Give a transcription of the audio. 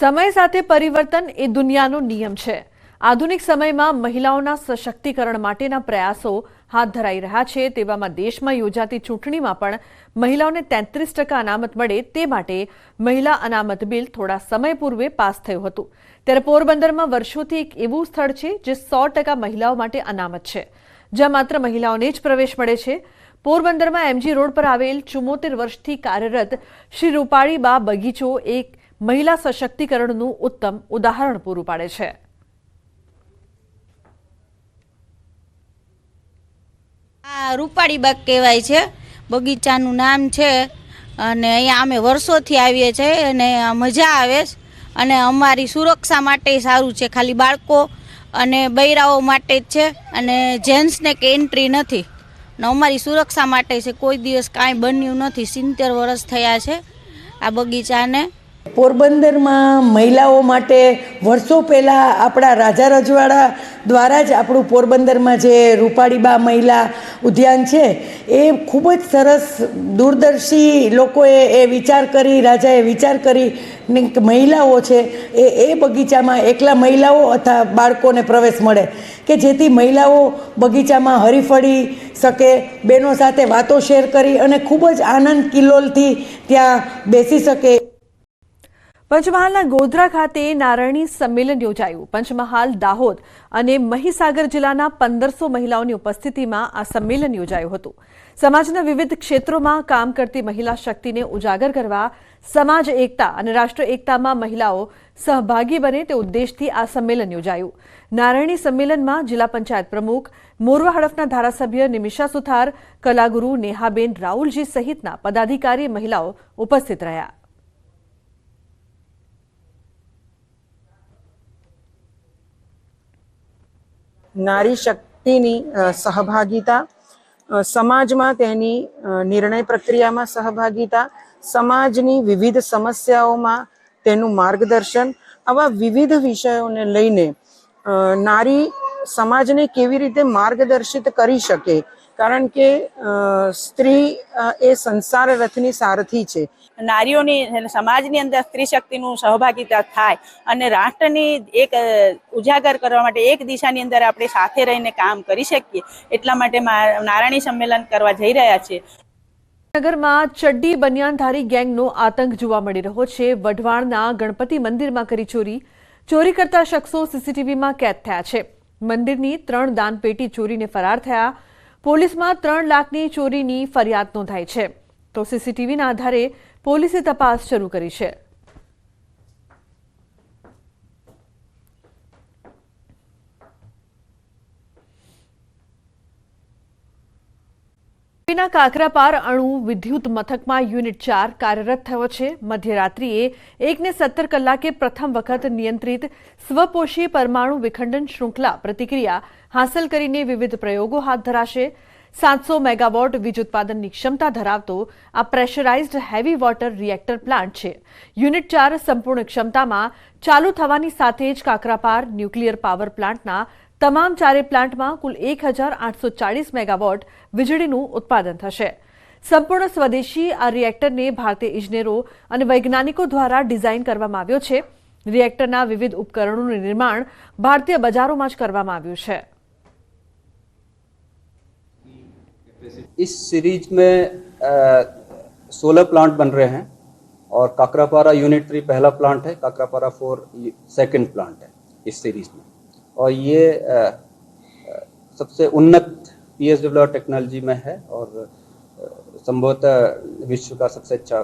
સમય સાથે પરિવર્તન એ દુનિયાનો નિયમ છે. આધુનિક સમયમાં મહિલાઓના સશક્તિકરણ માટેના પ્રયાસો હાથ ધરાઈ રહ્યા છે તેવામાં દેશમાં યોજાતી ચૂંટણીમાં પણ મહિલાઓને તેત્રીસ ટકા અનામત મળે તે માટે મહિલા અનામત બિલ થોડા સમય પૂર્વે પાસ થયું હતું. ત્યારે પોરબંદરમાં વર્ષોથી એક એવું સ્થળ છે જે સો ટકા મહિલાઓ માટે અનામત છે. જ્યાં માત્ર મહિલાઓને જ પ્રવેશ મળે છે. પોરબંદરમાં એમજી રોડ પર આવેલ ચુમ્મોતેર વર્ષથી કાર્યરત શ્રી રૂપાળીબા બગીચો એક મહિલા સશક્તિકરણનું ઉત્તમ ઉદાહરણ પૂરું પાડે છે. આ રૂપાળી બાગ કહેવાય છે. બગીચાનું નામ છે અને અહીંયા અમે વર્ષોથી આવીએ છીએ અને મજા આવે છે. અને અમારી સુરક્ષા માટે સારું છે. ખાલી બાળકો અને બૈરાઓ માટે જ છે અને જેન્ટ્સને કે એન્ટ્રી નથી. અને અમારી સુરક્ષા માટે છે. કોઈ દિવસ કાંઈ બન્યું નથી. સિત્તેર વર્ષ થયા છે આ બગીચાને. પોરબંદરમાં મહિલાઓ માટે વર્ષો પહેલાં આપણા રાજા રજવાડા દ્વારા જ આપણું પોરબંદરમાં જે રૂપાળીબા મહિલા ઉદ્યાન છે, એ ખૂબ જ સરસ દૂરદર્શી લોકોએ એ વિચાર કરી, રાજાએ વિચાર કરી ને મહિલાઓ છે, એ એ બગીચામાં એકલા મહિલાઓ અથવા બાળકોને પ્રવેશ મળે કે જેથી મહિલાઓ બગીચામાં હરીફળી શકે બહેનો સાથે વાતો શેર કરી અને ખૂબ જ આનંદ કિલ્લોલથી ત્યાં બેસી શકે. પંચમહાલના ગોધરા ખાતે નારણી સંમેલન યોજાયું. પંચમહાલ, દાહોદ અને મહીસાગર જિલ્લાના પંદરસો મહિલાઓની ઉપસ્થિતિમાં આ સંમેલન યોજાયું હતું. સમાજના વિવિધ ક્ષેત્રોમાં કામ કરતી મહિલા શક્તિને ઉજાગર કરવા સમાજ એકતા અને રાષ્ટ્ર એકતામાં મહિલાઓ સહભાગી બને તે ઉદ્દેશથી આ સંમેલન યોજાયું. નારણી સંમેલનમાં જિલ્લા પંચાયત પ્રમુખ, મોરવા હડફના ધારાસભ્ય નિમિષા સુથાર, કલાગુરુ નેહાબેન રાઉલજી સહિતના પદાધિકારી મહિલાઓ ઉપસ્થિત રહ્યા. નારી શક્તિની સહભાગીતા સમાજમાં તેની નિર્ણય પ્રક્રિયામાં સહભાગિતા, સમાજની વિવિધ સમસ્યાઓમાં તેનું માર્ગદર્શન, આવા વિવિધ વિષયોને લઈને નારી સમાજને કેવી રીતે માર્ગદર્શિત કરી શકે કારણ કે અ, સ્ત્રી એ સંસાર રથની સારથી છે. નારીઓની સમાજની અંદર સ્ત્રી શક્તિનું સહભાગિતા થાય અને રાષ્ટ્રની એક ઉજાગર કરવા માટે એક દિશાની અંદર આપણે સાથે રહીને કામ કરી શકીએ એટલા માટે નારાયણી સંમેલન કરવા જઈ રહ્યા છે. નગરમાં ચડ્ડી બનિયાનધારી ગેંગનો આતંક જોવા મળી રહ્યો છે. વઢવાણના ગણપતિ મંદિરમાં કરી ચોરી. ચોરી કરતા શખ્સો સીસીટીવીમાં કેદ થયા છે. મંદિરની ત્રણ દાનપેટી ચોરીને ફરાર થયા. પોલીસમાં ત્રણ લાખની ચોરીની ફરિયાદ નોંધાઈ છે. તો સીસીટીવીના આધારે પોલીસે તપાસ શરૂ કરી છે. ના કાકરાપાર અણુ વિદ્યુત મથકમાં યુનિટ ચાર કાર્યરત થયો છે. મધ્યરાત્રિએ એકને સત્તર કલાકે પ્રથમ વખત નિયંત્રિત સ્વપોષી પરમાણુ વિખંડન શૃંખલા પ્રતિક્રિયા હાંસલ કરીને વિવિધ પ્રયોગો હાથ ધરાશે. સાતસો મેગાવોટ વીજ ઉત્પાદનની ક્ષમતા ધરાવતો આ pressurised heavy water reactor plant છે. યુનિટ ચાર સંપૂર્ણ ક્ષમતામાં ચાલુ થવાની સાથે જ કાકરાપાર ન્યુક્લિયર પાવર પ્લાન્ટના તમામ ચારે પ્લાન્ટમાં કુલ એક હજાર આઠસો ચાળીસ મેગાવોટ વીજળીનું ઉત્પાદન થશે. સંપૂર્ણ સ્વદેશી આ રિએક્ટરને ભારતીય ઇજનેરો અને વૈજ્ઞાનિકો દ્વારા ડિઝાઇન કરવામાં આવ્યો છે. રિએક્ટરના વિવિધ ઉપકરણોનું નિર્માણ ભારતીય બજારોમાં જ કરવામાં આવ્યું છે. इस सीरीज़ में सोलर प्लांट बन रहे हैं और काकरापारा यूनिट थ्री पहला प्लांट है काकरापारा फोर सेकंड प्लांट है इस सीरीज़ में। और ये आ, सबसे उन्नत पी एस डेवलप टेक्नोलॉजी में है और संभवतः विश्व का सबसे अच्छा